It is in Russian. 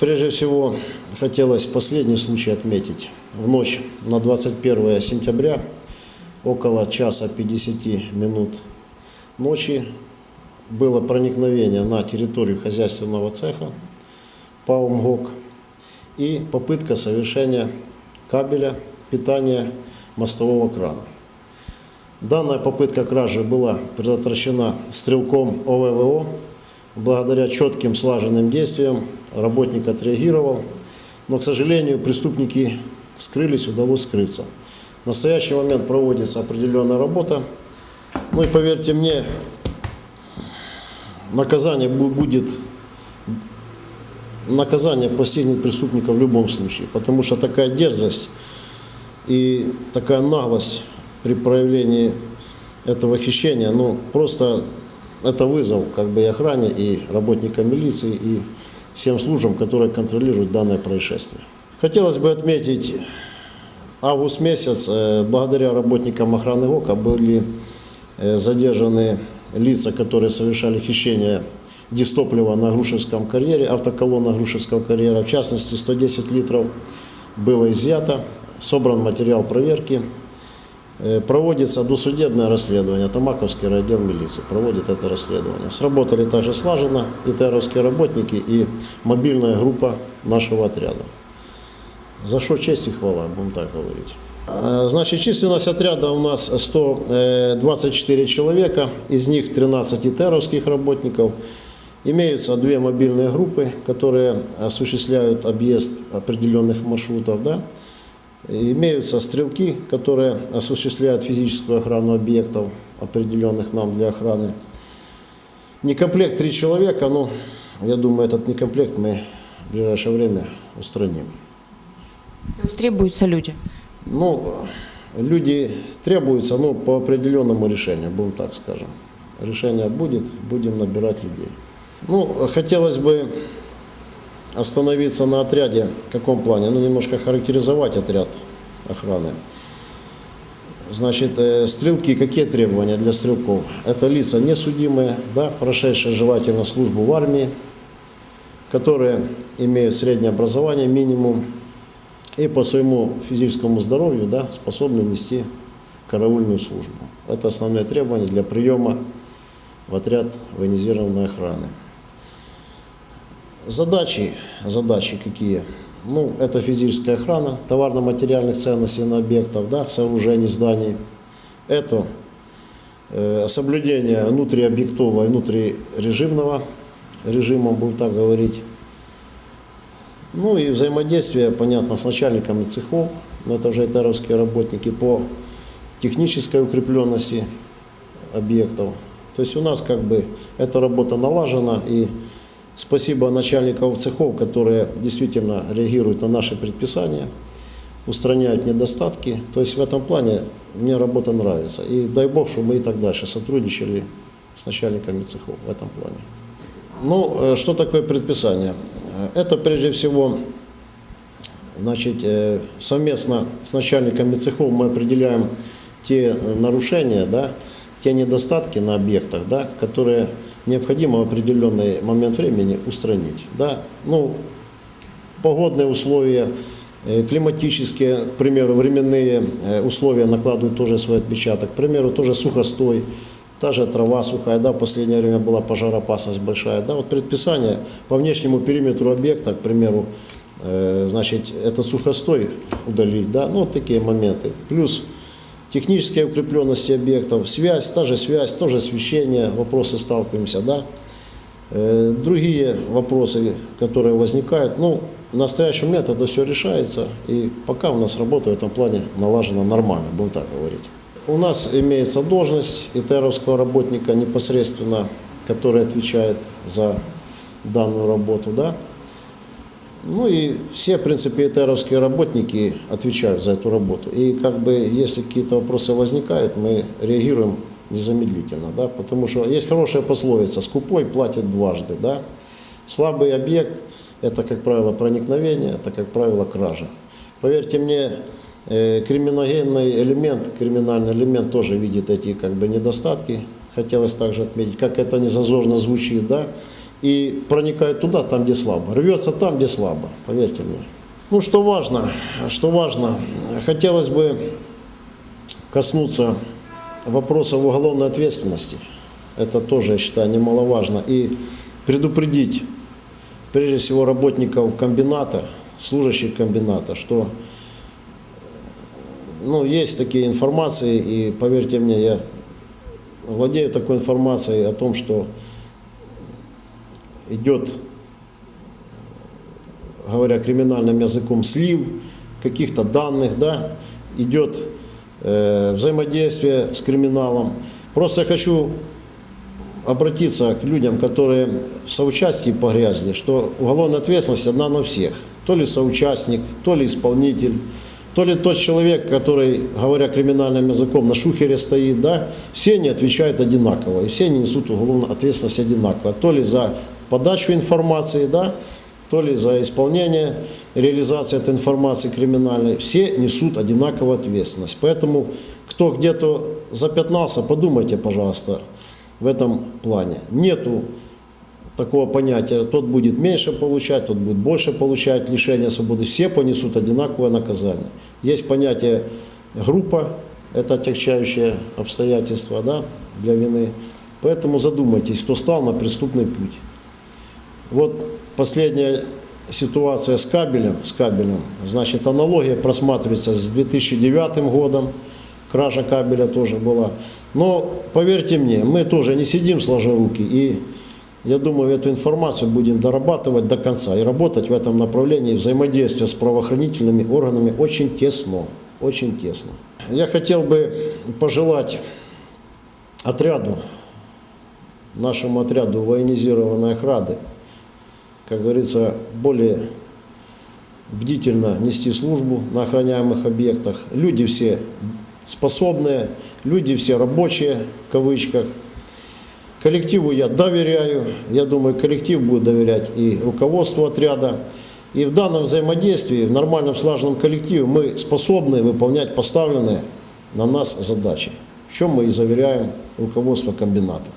Прежде всего, хотелось последний случай отметить. В ночь на 21 сентября, около часа 50 минут ночи, было проникновение на территорию хозяйственного цеха ПАО МГОК и попытка совершения кабеля питания мостового крана. Данная попытка кражи была предотвращена стрелком ОВВО. Благодаря четким слаженным действиям работник отреагировал, но, к сожалению, преступники скрылись, удалось скрыться. В настоящий момент проводится определенная работа. Ну и поверьте мне, наказание бу- будет наказание постигнет преступника в любом случае, потому что такая дерзость и такая наглость при проявлении этого хищения, ну, просто это вызов как бы и охране, и работникам милиции, и всем службам, которые контролируют данное происшествие. Хотелось бы отметить, август месяц, э, благодаря работникам охраны ОКа были э, задержаны лица, которые совершали хищение дистоплива на Грушевском карьере, автоколонна Грушевского карьера, в частности 110 литров было изъято, собран материал проверки, проводится досудебное расследование, Тамаковский райотдел милиции проводит это расследование. Сработали также слаженно и ТРовские работники, и мобильная группа нашего отряда. За что честь и хвала, будем так говорить. Э, Значит, численность отряда у нас 124 человека, из них 13 ИТРовских работников. Имеются две мобильные группы, которые осуществляют объезд определенных маршрутов. Да? Имеются стрелки, которые осуществляют физическую охрану объектов, определенных нам для охраны. Некомплект три человека, но я думаю, этот некомплект мы в ближайшее время устраним. То есть требуются люди. Ну, люди требуются, ну, по определенному решению, будем так скажем. Решение будет, будем набирать людей. Ну, хотелось бы остановиться на отряде, в каком плане, ну, немножко характеризовать отряд охраны. Значит, э, стрелки, какие требования для стрелков? Это лица несудимые, да, прошедшие желательно службу в армии, которые имеют среднее образование минимум, и по своему физическому здоровью да, способны нести караульную службу. Это основные требования для приема в отряд военизированной охраны. Задачи, задачи какие? Ну, это физическая охрана товарно-материальных ценностей на объектах, да, сооружений, зданий. Это э, соблюдение внутриобъектового и внутрирежимного режима, будем так говорить. Ну и взаимодействие, понятно, с начальниками цехов, но это уже этаровские работники, по технической укрепленности объектов. То есть у нас как бы эта работа налажена, и спасибо начальникам цехов, которые действительно реагируют на наши предписания, устраняют недостатки. То есть в этом плане мне работа нравится. И дай Бог, чтобы мы и так дальше сотрудничали с начальниками цехов в этом плане. Ну, э, что такое предписание? Э, Это прежде всего, значит, э, совместно с начальниками цехов мы определяем те нарушения, да, те недостатки на объектах, да, которые необходимо в определенный момент времени устранить. Да. Ну, погодные условия, э, климатические, к примеру, временные э, условия накладывают тоже свой отпечаток. К примеру, тоже сухостой, та же трава сухая, да, в последнее время была пожароопасность большая. Да, вот предписание по внешнему периметру объекта, к примеру, э, значит, это сухостой удалить, да, ну, такие моменты. Плюс технические укрепленности объектов, связь, та же связь, тоже освещение, вопросы сталкиваемся, да. Э, Другие вопросы, которые возникают, ну, в настоящий момент это все решается, и пока у нас работа в этом плане налажена нормально, будем так говорить. У нас имеется должность ИТРовского работника непосредственно, который отвечает за данную работу, да. Ну и все, в принципе, ИТРовские работники отвечают за эту работу. И как бы, если какие-то вопросы возникают, мы реагируем незамедлительно, да, потому что есть хорошая пословица «скупой платит дважды», да. Слабый объект – это, как правило, проникновение, это, как правило, кража. Поверьте мне, э, криминогенный элемент, криминальный элемент тоже видит эти как бы недостатки. Хотелось также отметить, как это не зазорно звучит, да, и проникает туда, там, где слабо. Рвется там, где слабо, поверьте мне. Ну, что важно, что важно, хотелось бы коснуться вопросов уголовной ответственности. Это тоже, я считаю, немаловажно. И предупредить, прежде всего, работников комбината, служащих комбината, что ну, есть такие информации, и поверьте мне, я владею такой информацией о том, что идет, говоря криминальным языком, слив каких-то данных, да, идет э, взаимодействие с криминалом. Просто я хочу обратиться к людям, которые в соучастии погрязли, что уголовная ответственность одна на всех. То ли соучастник, то ли исполнитель, то ли тот человек, который, говоря криминальным языком, на шухере стоит, да, все они отвечают одинаково, и все они несут уголовную ответственность одинаково. То ли за подачу информации, да, то ли за исполнение, реализацию этой информации криминальной, все несут одинаковую ответственность. Поэтому, кто где-то запятнался, подумайте, пожалуйста, в этом плане. Нету такого понятия, тот будет меньше получать, тот будет больше получать лишение свободы. Все понесут одинаковое наказание. Есть понятие группа, это отягчающее обстоятельство да, для вины. Поэтому задумайтесь, кто стал на преступный путь. Вот последняя ситуация с кабелем, с кабелем, значит, аналогия просматривается с 2009 годом, кража кабеля тоже была. Но поверьте мне, мы тоже не сидим сложа руки, и я думаю, эту информацию будем дорабатывать до конца и работать в этом направлении взаимодействия с правоохранительными органами очень тесно, очень тесно. Я хотел бы пожелать отряду, нашему отряду военизированной охраны, как говорится, более бдительно нести службу на охраняемых объектах. Люди все способные, люди все рабочие, в кавычках. Коллективу я доверяю, я думаю, коллектив будет доверять и руководству отряда. И в данном взаимодействии, в нормальном слаженном коллективе мы способны выполнять поставленные на нас задачи, в чем мы и заверяем руководство комбината.